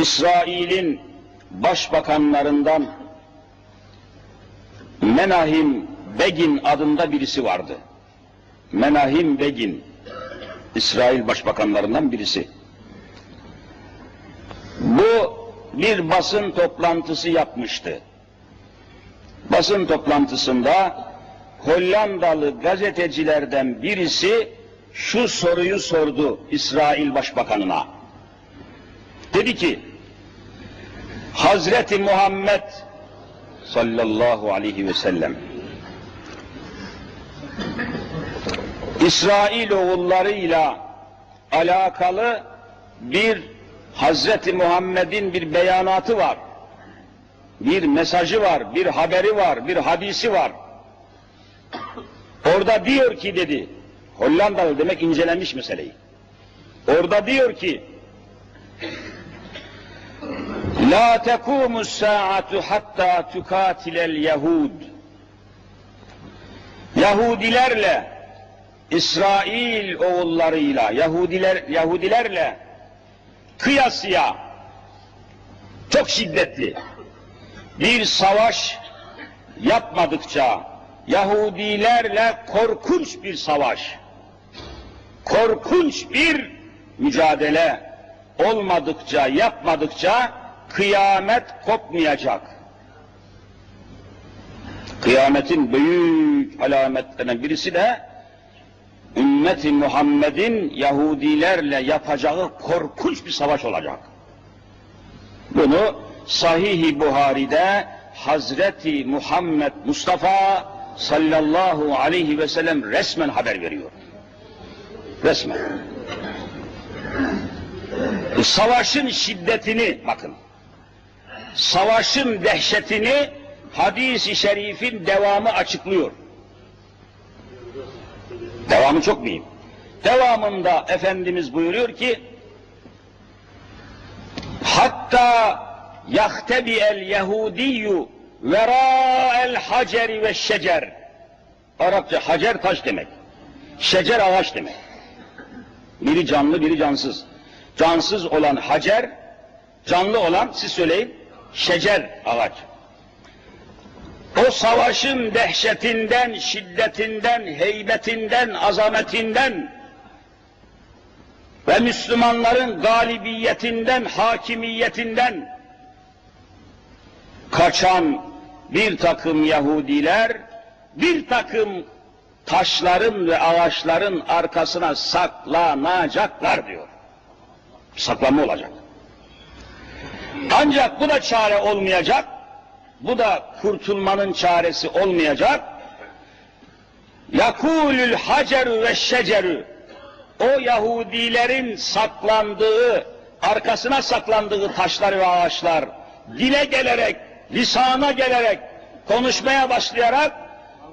İsrail'in başbakanlarından Menahim Begin adında birisi vardı. Menahim Begin, İsrail başbakanlarından birisi. Bu bir basın toplantısı yapmıştı. Basın toplantısında Hollandalı gazetecilerden birisi şu soruyu sordu İsrail Başbakanına. Dedi ki, Hazreti Muhammed sallallahu aleyhi ve sellem İsrail oğullarıyla alakalı bir Hazreti Muhammed'in bir beyanatı var. Bir mesajı var, bir haberi var, bir hadisi var. Orada diyor ki dedi, Hollandalı demek incelemiş meseleyi. Orada diyor ki, La tekumu saatu hatta tukatilel Yahud. Yahudilerle İsrail oğullarıyla Yahudiler Yahudilerle kıyasıya çok şiddetli bir savaş yapmadıkça Yahudilerle korkunç bir savaş korkunç bir mücadele olmadıkça yapmadıkça kıyamet kopmayacak. Kıyametin büyük alametlerinden birisi de ümmeti Muhammed'in Yahudilerle yapacağı korkunç bir savaş olacak. Bunu Sahih-i Buhari'de Hazreti Muhammed Mustafa sallallahu aleyhi ve sellem resmen haber veriyor. Resmen. Savaşın şiddetini bakın. Savaşın dehşetini hadis-i şerifin devamı açıklıyor. Devamı çok mühim. Devamında Efendimiz buyuruyor ki hatta yahtebi el yehudiyyu vera el haceri ve şecer Arapça hacer taş demek. Şecer ağaç demek. Biri canlı, biri cansız. Cansız olan hacer, canlı olan siz söyleyin, şecer ağaç. O savaşın dehşetinden, şiddetinden, heybetinden, azametinden ve Müslümanların galibiyetinden, hakimiyetinden kaçan bir takım Yahudiler, bir takım taşların ve ağaçların arkasına saklanacaklar diyor. Saklanma olacak. Ancak bu da çare olmayacak. Bu da kurtulmanın çaresi olmayacak. Yakulül haceru ve şeceru o Yahudilerin saklandığı, arkasına saklandığı taşlar ve ağaçlar dile gelerek, lisana gelerek, konuşmaya başlayarak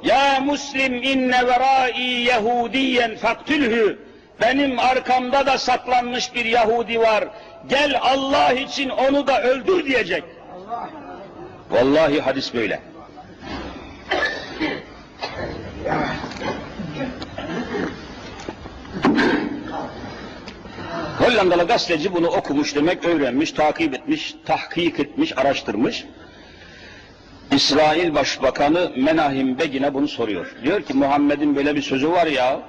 ya Müslim inne verai Yahudiyen faktülhü benim arkamda da saklanmış bir Yahudi var. Gel Allah için onu da öldür diyecek. Vallahi hadis böyle. Hollandalı gazeteci bunu okumuş demek, öğrenmiş, takip etmiş, tahkik etmiş, araştırmış. İsrail Başbakanı Menahim Begin'e bunu soruyor. Diyor ki Muhammed'in böyle bir sözü var ya,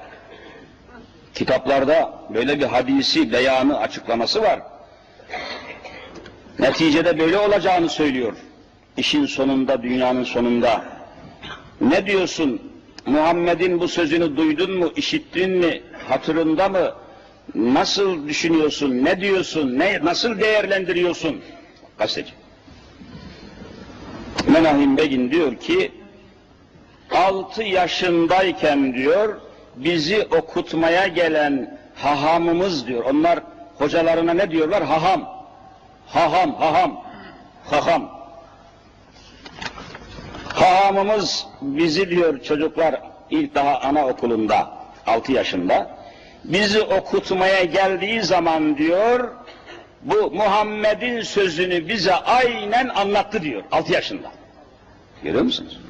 kitaplarda böyle bir hadisi, beyanı, açıklaması var. Neticede böyle olacağını söylüyor. İşin sonunda, dünyanın sonunda. Ne diyorsun? Muhammed'in bu sözünü duydun mu, işittin mi, hatırında mı? Nasıl düşünüyorsun, ne diyorsun, ne, nasıl değerlendiriyorsun? Gazeteci. Menahim Begin diyor ki, altı yaşındayken diyor, bizi okutmaya gelen hahamımız diyor. Onlar hocalarına ne diyorlar? Haham. Haham, haham, haham. Hahamımız bizi diyor çocuklar ilk daha anaokulunda, altı yaşında, bizi okutmaya geldiği zaman diyor, bu Muhammed'in sözünü bize aynen anlattı diyor, altı yaşında. Görüyor musunuz?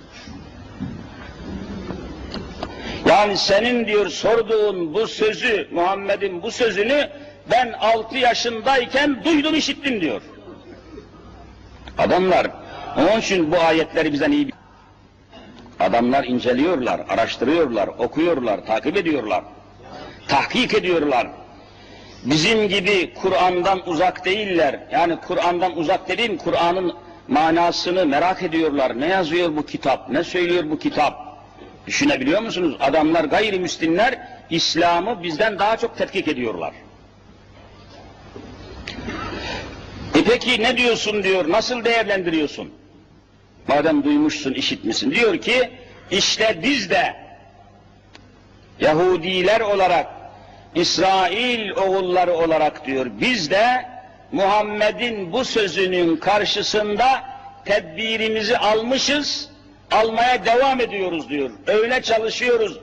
Yani senin diyor sorduğun bu sözü, Muhammed'in bu sözünü ben altı yaşındayken duydum işittim diyor. Adamlar, onun için bu ayetleri bizden iyi Adamlar inceliyorlar, araştırıyorlar, okuyorlar, takip ediyorlar, tahkik ediyorlar. Bizim gibi Kur'an'dan uzak değiller. Yani Kur'an'dan uzak dediğim Kur'an'ın manasını merak ediyorlar. Ne yazıyor bu kitap, ne söylüyor bu kitap? Düşünebiliyor musunuz? Adamlar gayrimüslimler İslam'ı bizden daha çok tetkik ediyorlar. Peki ne diyorsun diyor, nasıl değerlendiriyorsun? Madem duymuşsun, işitmişsin. Diyor ki, işte biz de Yahudiler olarak, İsrail oğulları olarak diyor, biz de Muhammed'in bu sözünün karşısında tedbirimizi almışız, almaya devam ediyoruz diyor. Öyle çalışıyoruz,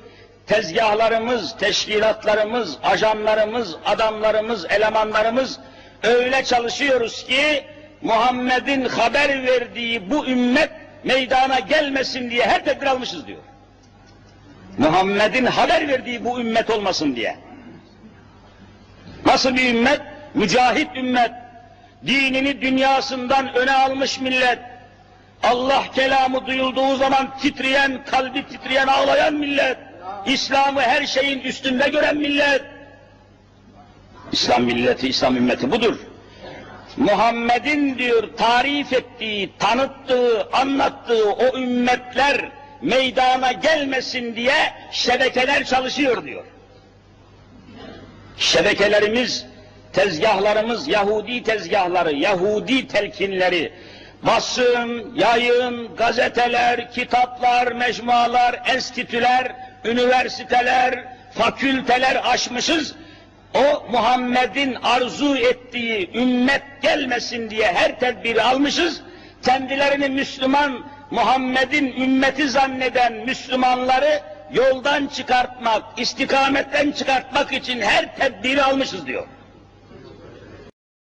tezgahlarımız, teşkilatlarımız, ajanlarımız, adamlarımız, elemanlarımız öyle çalışıyoruz ki Muhammed'in haber verdiği bu ümmet meydana gelmesin diye her tedbir almışız diyor. Muhammed'in haber verdiği bu ümmet olmasın diye. Nasıl bir ümmet? Mücahit ümmet. Dinini dünyasından öne almış millet. Allah kelamı duyulduğu zaman titreyen, kalbi titreyen, ağlayan millet. İslam'ı her şeyin üstünde gören millet. İslam milleti, İslam ümmeti budur. Muhammed'in diyor tarif ettiği, tanıttığı, anlattığı o ümmetler meydana gelmesin diye şebekeler çalışıyor diyor. Şebekelerimiz, tezgahlarımız Yahudi tezgahları, Yahudi telkinleri, basın, yayın, gazeteler, kitaplar, mecmualar, enstitüler, üniversiteler, fakülteler açmışız. O Muhammed'in arzu ettiği ümmet gelmesin diye her tedbiri almışız. Kendilerini Müslüman, Muhammed'in ümmeti zanneden Müslümanları yoldan çıkartmak, istikametten çıkartmak için her tedbiri almışız diyor.